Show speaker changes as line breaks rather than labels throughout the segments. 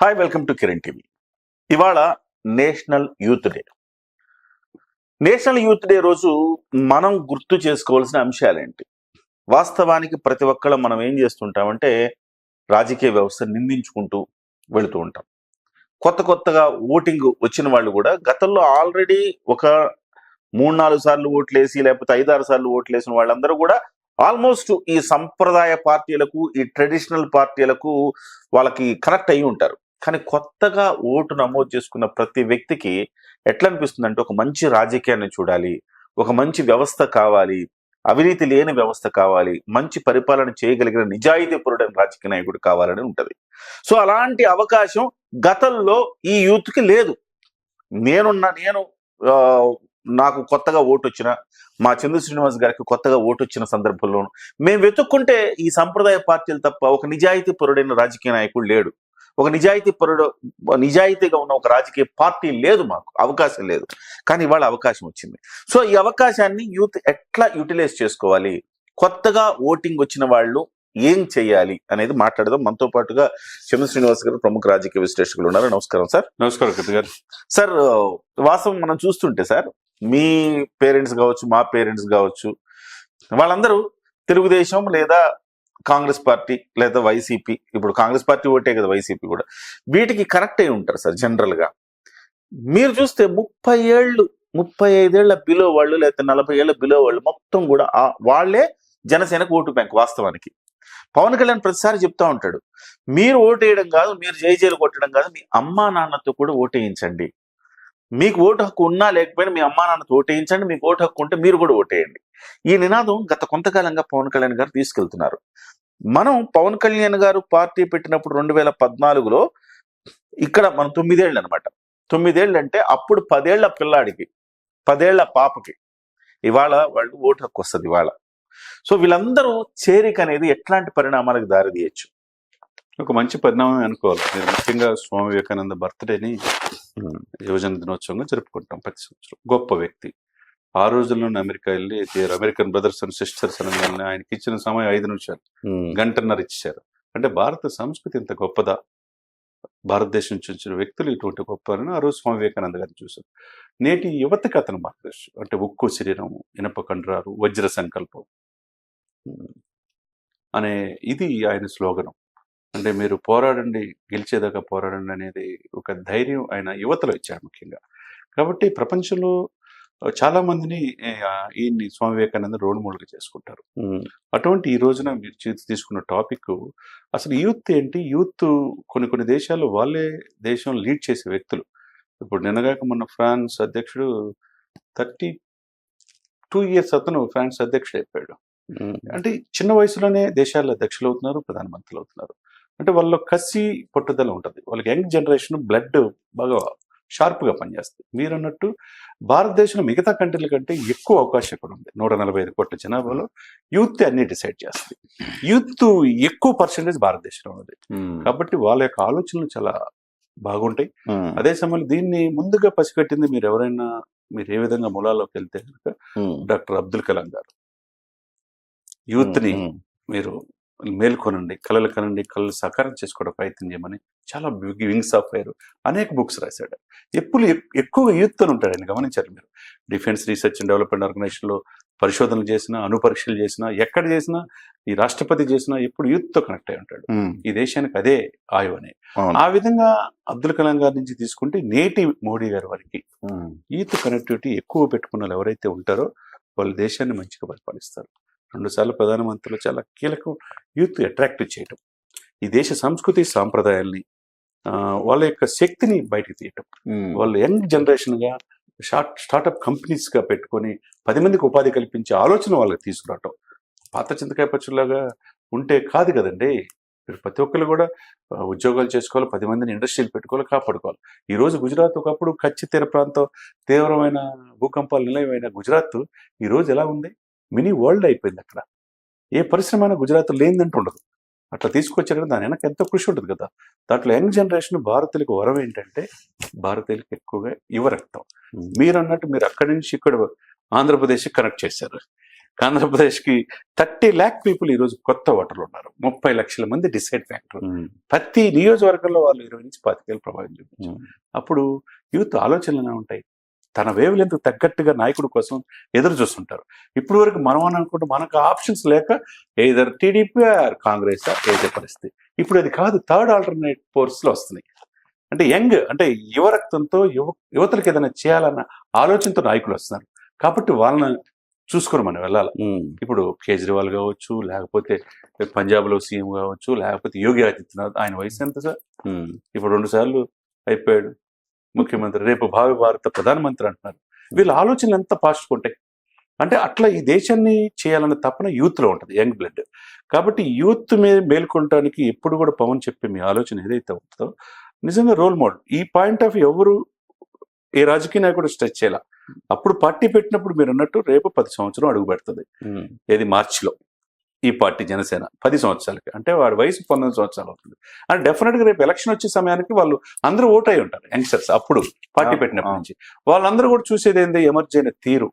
Hi welcome to Kiran TV ఇవాళ national youth day national youth day రోజు మనం గుర్తు చేసుకోవాల్సిన అంశాలేంటి? వాస్తవానికి ప్రతి ఒక్కళ్ళ మనం ఏం చేస్తుంటామంటే రాజకీయ వ్యవస్థ నిందించుకుంటూ వెళుతూ ఉంటాం. కొత్త కొత్తగా ఓటింగ్ వచ్చిన వాళ్ళు కూడా గతంలో ఆల్రెడీ ఒక మూడు నాలుగు సార్లు ఓట్లేసి లేకపోతే ఐదారు సార్లు ఓట్లేసిన వాళ్ళందరూ కూడా ఆల్మోస్ట్ ఈ సంప్రదాయ పార్టీలకు ఈ ట్రెడిషనల్ పార్టీలకు వాళ్ళకి కనెక్ట్ అయి ఉంటారు. కానీ కొత్తగా ఓటు నమోదు చేసుకున్న ప్రతి వ్యక్తికి ఎట్లా అనిపిస్తుంది అంటే ఒక మంచి రాజకీయాన్ని చూడాలి ఒక మంచి వ్యవస్థ కావాలి అవినీతి లేని వ్యవస్థ కావాలి మంచి పరిపాలన చేయగలిగిన నిజాయితీపరుడైన రాజకీయ నాయకుడు కావాలని ఉంటుంది. సో అలాంటి అవకాశం గతంలో ఈ యూత్కి లేదు. నేనున్న నేను నాకు కొత్తగా ఓటు వచ్చిన మా చంద్ర శ్రీనివాస్ గారికి కొత్తగా ఓటు వచ్చిన సందర్భంలోనూ మేము వెతుక్కుంటే ఈ సంప్రదాయ పార్టీలు తప్ప ఒక నిజాయితీ పరుడైన రాజకీయ నాయకుడు లేడు. ఒక నిజాయితీ పరుడు నిజాయితీగా ఉన్న ఒక రాజకీయ పార్టీ లేదు మాకు అవకాశం లేదు. కానీ ఇవాళ అవకాశం వచ్చింది. సో ఈ అవకాశాన్ని యూత్ ఎట్లా యూటిలైజ్ చేసుకోవాలి? కొత్తగా ఓటింగ్ వచ్చిన వాళ్ళు ఏం చేయాలి అనేది మాట్లాడదాం. మనతో పాటుగా చంద్ర శ్రీనివాస్ గారు ప్రముఖ రాజకీయ విశ్లేషకులు ఉన్నారు. నమస్కారం సార్.
నమస్కారం కృతి గారు.
సార్ వాస్తవం మనం చూస్తుంటే సార్ మీ పేరెంట్స్ కావచ్చు మా పేరెంట్స్ కావచ్చు వాళ్ళందరూ తెలుగుదేశం లేదా కాంగ్రెస్ పార్టీ లేదా వైసీపీ ఇప్పుడు కాంగ్రెస్ పార్టీ ఓటే కదా వైసీపీ కూడా వీటికి కనెక్ట్ అయి ఉంటారు సార్ జనరల్గా మీరు చూస్తే ముప్పై ఏళ్ళు ముప్పై ఐదేళ్ళ బిలో వాళ్ళు లేకపోతే నలభై ఏళ్ళ బిలో వాళ్ళు మొత్తం కూడా ఆ- వాళ్ళే జనసేనకు ఓటు బ్యాంక్ వాస్తవానికి. పవన్ కళ్యాణ్ ప్రతిసారి చెప్తా ఉంటాడు మీరు ఓటేయడం కాదు మీరు జైజేలు కొట్టడం కాదు మీ అమ్మా నాన్నతో కూడా ఓటేయించండి మీకు ఓటు హక్కు ఉన్నా లేకపోయినా మీ అమ్మా నాన్నతో ఓటేయించండి మీకు ఓటు హక్కు ఉంటే మీరు కూడా ఓటేయండి ఈ నినాదం గత కొంతకాలంగా పవన్ కళ్యాణ్ గారు తీసుకెళ్తున్నారు. మనం పవన్ కళ్యాణ్ గారు పార్టీ పెట్టినప్పుడు రెండు వేల పద్నాలుగులో ఇక్కడ మనం తొమ్మిదేళ్ళు అనమాట తొమ్మిదేళ్ళు అంటే అప్పుడు పదేళ్ళ పిల్లాడికి పదేళ్ళ పాపకి ఇవాళ వాళ్ళు ఓటు హక్కు వస్తుంది ఇవాళ. సో వీళ్ళందరూ చేరిక అనేది ఎట్లాంటి పరిణామాలకు దారి తీయచ్చు?
ఒక మంచి పరిణామం అనుకోవాలి. మీరు ముఖ్యంగా స్వామి వివేకానంద బర్త్డేని యువజన దినోత్సవంగా జరుపుకుంటాం ప్రతి సంవత్సరం. గొప్ప వ్యక్తి. ఆ రోజుల్లోనే అమెరికా వెళ్ళి అమెరికన్ బ్రదర్స్ అండ్ సిస్టర్స్ అనగానే ఆయనకి ఇచ్చిన సమయం ఐదు నిమిషాలు. గంటన్నర ఇచ్చారు అంటే భారత సంస్కృతి ఇంత గొప్పదా? భారతదేశం నుంచి వచ్చిన వ్యక్తులు ఇటువంటి గొప్ప ఆ రోజు స్వామి వివేకానంద గారిని చూశారు. నేటి యువతకి అతను మార్గదర్శి అంటే ఉక్కు శరీరం ఇనప కండరాలు వజ్ర సంకల్పం అనే ఇది ఆయన స్లోగనం. అంటే మీరు పోరాడండి గెలిచేదాకా పోరాడండి అనేది ఒక ధైర్యం ఆయన యువతలో ఇచ్చారు ముఖ్యంగా. కాబట్టి ప్రపంచంలో చాలా మందిని ఈయన్ని స్వామి వివేకానంద రోల్ మోడల్గా చేసుకుంటారు. అటువంటి ఈ రోజున మీరు తీసుకున్న టాపిక్ అసలు యూత్ ఏంటి? యూత్ కొన్ని కొన్ని దేశాల్లో వాళ్ళే దేశం లీడ్ చేసే వ్యక్తులు. ఇప్పుడు నిన్నగాక మొన్న ఫ్రాన్స్ అధ్యక్షుడు థర్టీ టూ ఇయర్స్ అతను ఫ్రాన్స్ అధ్యక్షుడు అయిపోయాడు అంటే చిన్న వయసులోనే దేశాల అధ్యక్షులు అవుతున్నారు ప్రధానమంత్రులు అవుతున్నారు. అంటే వాళ్ళలో కసి పట్టుదల ఉంటుంది. వాళ్ళకి యంగ్ జనరేషన్ బ్లడ్ బాగా షార్ప్గా పనిచేస్తుంది మీరు అన్నట్టు భారతదేశంలో మిగతా కంట్రీల కంటే ఎక్కువ అవకాశం ఇక్కడ ఉంది. నూట నలభై ఐదు కోట్ల జనాభాలో యూత్ అన్ని డిసైడ్ చేస్తుంది యూత్ ఎక్కువ పర్సెంటేజ్ భారతదేశంలో ఉన్నది. కాబట్టి వాళ్ళ యొక్క ఆలోచనలు చాలా బాగుంటాయి. అదే సమయంలో దీన్ని ముందుగా పసిగట్టింది మీరు ఎవరైనా మీరు ఏ విధంగా మూలాల్లోకి వెళ్తే కనుక డాక్టర్ అబ్దుల్ కలాం గారు. యూత్ని మీరు మేల్కొనండి కళలు కనండి కళలు సాకారం చేసుకోవడం ప్రయత్నం చేయమని చాలా వింగ్స్ ఆఫ్ ఫైర్ అనేక బుక్స్ రాశాడు. ఎప్పుడు ఎక్- ఎక్కువగా యూత్ అని ఉంటాడు ఆయన గమనించారు మీరు. డిఫెన్స్ రీసెర్చ్ అండ్ డెవలప్మెంట్ ఆర్గనైజేషన్లో పరిశోధనలు చేసినా అణుపరీక్షలు చేసినా ఎక్కడ చేసినా ఈ రాష్ట్రపతి చేసినా ఎప్పుడు యూత్తో కనెక్ట్ అయి ఉంటాడు. ఈ దేశానికి అదే ఆయువు అనే. ఆ విధంగా అబ్దుల్ కలాం గారి నుంచి తీసుకుంటే నేటి మోడీ గారి వరకు యూత్ కనెక్టివిటీ ఎక్కువ పెట్టుకున్న వాళ్ళు ఎవరైతే ఉంటారో వాళ్ళు దేశాన్ని మంచిగా పరిపాలిస్తారు. రెండుసార్లు ప్రధానమంత్రులు చాలా కీలకం యూత్ అట్రాక్ట్ చేయటం. ఈ దేశ సంస్కృతి సాంప్రదాయాల్ని వాళ్ళ యొక్క శక్తిని బయటకు తీయటం. వాళ్ళు యంగ్ జనరేషన్గా షార్ట్ స్టార్టప్ కంపెనీస్గా పెట్టుకొని పది మందికి ఉపాధి కల్పించే ఆలోచన వాళ్ళకి తీసుకురావటం. పాత చింతకాయ పచ్చులాగా ఉంటే కాదు కదండి. మీరు ప్రతి ఒక్కరు కూడా ఉద్యోగాలు చేసుకోవాలి పది మందిని ఇండస్ట్రీలు పెట్టుకోవాలి కాపాడుకోవాలి. ఈ రోజు గుజరాత్ ఒకప్పుడు కచ్చి తీర ప్రాంతం తీవ్రమైన భూకంపాలు నిలయమైన గుజరాత్ ఈ రోజు ఎలా ఉంది? మినీ వరల్డ్ అయిపోయింది అక్కడ. ఏ పరిశ్రమ అయినా గుజరాత్ లేనిదంటూ ఉండదు. అట్లా తీసుకొచ్చారు కదా దాని వెనక ఎంతో కృషి ఉంటుంది కదా. దాంట్లో యంగ్ జనరేషన్ భారతీయులకు వరం ఏంటంటే భారతీయులకు ఎక్కువగా యువ రక్తం మీరు అన్నట్టు మీరు అక్కడి నుంచి ఇక్కడ ఆంధ్రప్రదేశ్ కనెక్ట్ చేశారు. ఆంధ్రప్రదేశ్కి థర్టీ ల్యాక్ పీపుల్ ఈ రోజు కొత్త ఓటర్లు ఉన్నారు. ముప్పై లక్షల మంది డిసైడ్ ఫ్యాక్టర్. ప్రతి నియోజకవర్గంలో వాళ్ళు ఇరవై నుంచి పాతికేళ్ళు ప్రభావం చూపించారు. అప్పుడు యూత్ ఆలోచనలు ఉంటాయి? తన వేవ్ తగ్గట్టుగా నాయకుడి కోసం ఎదురు చూస్తుంటారు. ఇప్పుడు వరకు మనం అని అనుకుంటే మనకు ఆప్షన్స్ లేక ఏదర్ టీడీపీ ఆర్ కాంగ్రెస్ ఏదే పరిస్థితి. ఇప్పుడు అది కాదు థర్డ్ ఆల్టర్నేట్ ఫోర్స్లో వస్తున్నాయి. అంటే యంగ్ అంటే యువ రక్తంతో యువ యువతలకు ఏదైనా చేయాలన్న ఆలోచనతో నాయకులు వస్తున్నారు. కాబట్టి వాళ్ళని చూసుకొని మనం వెళ్ళాలి. ఇప్పుడు కేజ్రీవాల్ కావచ్చు లేకపోతే పంజాబ్లో సీఎం కావచ్చు లేకపోతే యోగి ఆదిత్యనాథ్ ఆయన వయసు ఎంత సార్? ఇప్పుడు రెండు సార్లు అయిపోయాడు. ముఖ్యమంత్రి రేపు భావి భారత ప్రధానమంత్రి అంటున్నారు. వీళ్ళ ఆలోచనలు ఎంత ఫాస్ట్గా ఉంటాయి అంటే అట్లా ఈ దేశాన్ని చేయాలన్న తపన యూత్లో ఉంటుంది యంగ్ బ్లడ్. కాబట్టి యూత్ మీద మేల్కొనడానికి ఎప్పుడు కూడా పవన్ చెప్పే మీ ఆలోచన ఏదైతే ఉంటుందో నిజంగా రోల్ మోడల్ ఈ పాయింట్ ఆఫ్ ఎవరు ఏ రాజకీయ నాయకుడు స్ట్రెచ్ చేయాల? అప్పుడు పార్టీ పెట్టినప్పుడు మీరు అన్నట్టు రేపు పది సంవత్సరం అడుగు పెడుతుంది. ఏది మార్చిలో. ఈ పార్టీ జనసేన పది సంవత్సరాలకి అంటే వాడి వయసు పంతొమ్మిది సంవత్సరాలు అవుతుంది. అంటే డెఫినెట్గా రేపు ఎలక్షన్ వచ్చే సమయానికి వాళ్ళు అందరూ ఓట్ అయి ఉంటారు యంగ్స్టర్స్ అప్పుడు పార్టీ పెట్టినప్పటి. నుంచి. వాళ్ళందరూ కూడా చూసేది ఏంది ఎమర్జీ అయిన తీరు.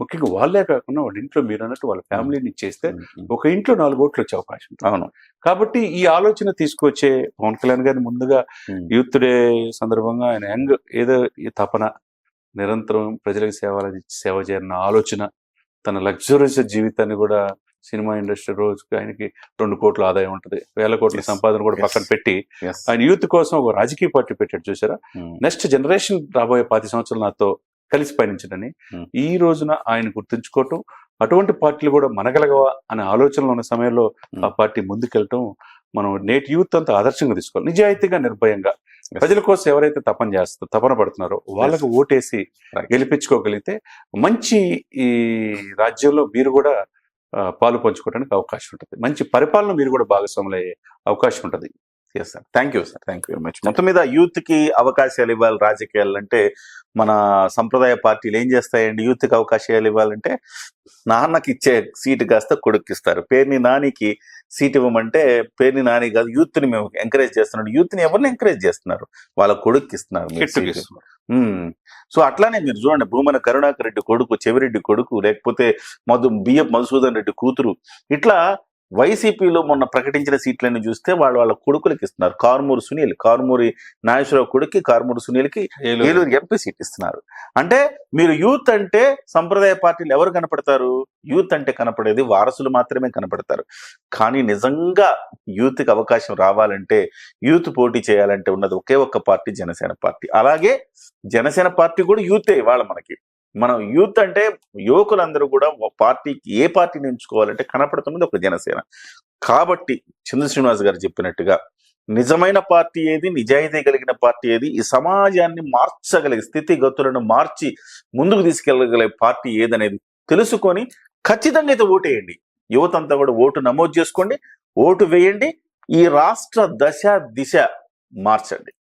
ముఖ్యంగా వాళ్ళే కాకుండా వాళ్ళ ఇంట్లో మీరు అన్నట్టు వాళ్ళ ఫ్యామిలీని చేస్తే ఒక ఇంట్లో నాలుగు ఓట్లు వచ్చే అవకాశం.
అవును.
కాబట్టి ఈ ఆలోచన తీసుకొచ్చే పవన్ కళ్యాణ్ గారిని ముందుగా యూత్ డే సందర్భంగా ఆయన యంగ్ ఏదో తపన నిరంతరం ప్రజలకు సేవ సేవ చేయాలన్న ఆలోచన తన లగ్జరియస్ జీవితాన్ని కూడా సినిమా ఇండస్ట్రీ రోజుకి ఆయనకి రెండు కోట్ల ఆదాయం ఉంటుంది వేల కోట్ల. సంపాదన కూడా. పక్కన పెట్టి. ఆయన యూత్ కోసం ఒక రాజకీయ పార్టీ పెట్టాడు చూసారా
ఉమ్,
నెక్స్ట్ జనరేషన్ రాబోయే పది సంవత్సరాలు నాతో కలిసి పయనించడని
Hmm.
ఈ రోజున ఆయన గుర్తుంచుకోవటం అటువంటి పార్టీలు కూడా మనగలగవా అనే ఆలోచనలో ఉన్న సమయంలో
Hmm.
ఆ పార్టీ ముందుకెళ్ళటం మనం నేటి యూత్ అంతా ఆదర్శంగా తీసుకోవాలి నిజాయితీగా నిర్భయంగా. ప్రజల కోసం ఎవరైతే తపన చేస్తారో తపన పడుతున్నారో వాళ్ళకు ఓటేసి. గెలిపించుకోగలిగితే మంచి ఈ రాజ్యంలో మీరు కూడా పాలు పంచుకోవడానికి అవకాశం ఉంటుంది. మంచి పరిపాలన మీరు కూడా భాగస్వాములు అయ్యే అవకాశం ఉంటుంది.
Yes sir thank you sir thank you very much మొత్తం మీద యూత్కి అవకాశాలు ఇవ్వాలి రాజకీయాలు అంటే మన సంప్రదాయ పార్టీలు ఏం చేస్తాయండి? యూత్కి అవకాశాలు ఇవ్వాలంటే నాన్నకి ఇచ్చే సీటు కాస్త కొడుక్కిస్తారు పేరుని నానికి సీట్ ఇవ్వమంటే పేరుని నాని కాదు యూత్ని మేము ఎంకరేజ్ చేస్తున్నాడు యూత్ని ఎవరిని ఎంకరేజ్ చేస్తున్నారు? వాళ్ళ కొడుక్కి ఇస్తున్నారు. సో అట్లానే మీరు చూడండి భూమన కరుణాకర్ రెడ్డి కొడుకు చెవిరెడ్డి కొడుకు లేకపోతే మధు బిఎఫ్ మధుసూదన్ రెడ్డి కూతురు ఇట్లా వైసీపీలో మొన్న ప్రకటించిన సీట్లను చూస్తే వాళ్ళు వాళ్ళ కొడుకులకి ఇస్తున్నారు. కారుమూరు సునీల్ కారుమూరి నాగేశ్వరరావు కొడుక్కి కారుమూరు సునీల్కి
ఏలూరు.
ఎంపీ సీట్ ఇస్తున్నారు. అంటే మీరు యూత్ అంటే సంప్రదాయ పార్టీలు ఎవరు కనపడతారు? యూత్ అంటే కనపడేది వారసులు మాత్రమే కనపడతారు. కానీ నిజంగా యూత్కి అవకాశం రావాలంటే యూత్ పోటీ చేయాలంటే ఉన్నది ఒకే ఒక్క పార్టీ జనసేన పార్టీ. అలాగే జనసేన పార్టీ కూడా యూతే ఇవాళ మనకి. మనం యూత్ అంటే యువకులందరూ కూడా పార్టీకి ఏ పార్టీని ఎంచుకోవాలంటే కనపడుతున్నది ఒక జనసేన. కాబట్టి చంద్ర శ్రీనివాస్ గారు చెప్పినట్టుగా నిజమైన పార్టీ ఏది నిజాయితీ కలిగిన పార్టీ ఏది ఈ సమాజాన్ని మార్చగలిగే స్థితిగతులను మార్చి ముందుకు తీసుకెళ్ళగలిగే పార్టీ ఏదనేది తెలుసుకొని ఖచ్చితంగా అయితే ఓటేయండి. యువత అంతా కూడా ఓటు నమోదు చేసుకోండి ఓటు వేయండి ఈ రాష్ట్ర దశ దిశ మార్చండి.